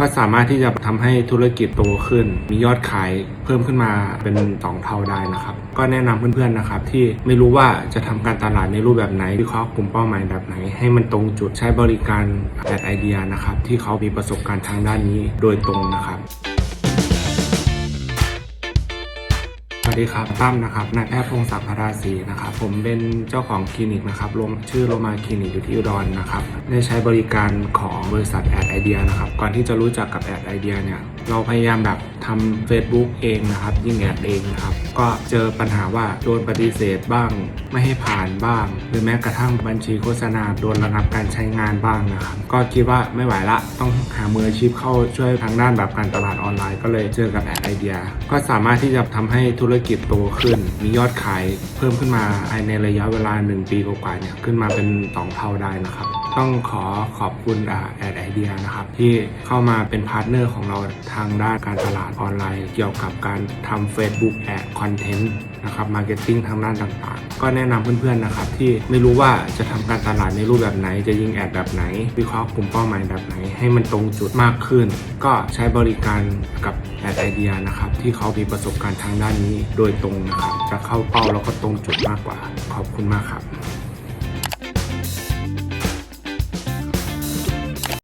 ก็สามารถที่จะทำให้ธุรกิจโตขึ้น มียอดขายเพิ่มขึ้นมาเป็นสองเท่าได้นะครับ ก็แนะนำเพื่อนๆนะครับ ที่ไม่รู้ว่าจะทำการตลาดในรูปแบบไหนวิเคราะห์กลุ่มเป้าหมายแบบไหน ให้มันตรงจุดใช้บริการแอดไอเดียนะครับ ที่เขามีประสบการณ์ทางด้านนี้โดยตรงนะครับ วัสดีครับตั้มนะครับนายแพทย์พงศักดิ์พราศรีนะครับผมเป็นเจ้าของคลินิกนะครับโรงชื่อโรมาคลินิกอยู่ที่อุดรนะครับได้ใช้บริการของบริษัทแอดไอเดียนะครับก่อนที่จะรู้จักกับแอดไอเดียเนี่ยเราพยายามแบบทำ Facebook เองนะครับยิ่งแอดเองนะครับก็เจอปัญหาว่าโดนปฏิเสธบ้าง ไม่ให้ผ่านบ้าง หรือแม้กระทั่งบัญชีโฆษณาโดนระงับการใช้งานบ้างนะครับก็คิดว่าไม่ไหวละต้องหามืออาชีพเข้าช่วยทางด้านแบบการตลาดออนไลน์ ก็เลยเจอกับแอดไอเดียก็สามารถที่จะทำให้ธุรกิจโตขึ้น มียอดขายเพิ่มขึ้นมาในระยะเวลา 1 ปีกว่าๆเนี่ยขึ้นมาเป็น 2 เท่าได้นะครับ ต้องขอขอบคุณแอดไอเดียนะครับ ที่เข้ามาเป็นพาร์ทเนอร์ของเราทางด้านการตลาดออนไลน์ เกี่ยวกับการทำ Facebook Ad Content นะครับมาร์เก็ตติ้งทางด้านต่างๆ ก็แนะนำเพื่อนๆนะครับที่ไม่รู้ว่าจะทำการตลาดในรูปแบบไหน จะยิงแอดแบบไหน วิเคราะห์กลุ่มเป้าหมายแบบไหน ให้มันตรงจุดมากขึ้น ก็ใช้บริการกับ แอดไอเดียนะครับที่เขามีประสบการณ์ทางด้านนี้โดยตรงนะครับจะเข้าเป้าแล้วก็ตรงจุดมากกว่า ขอบคุณมากครับ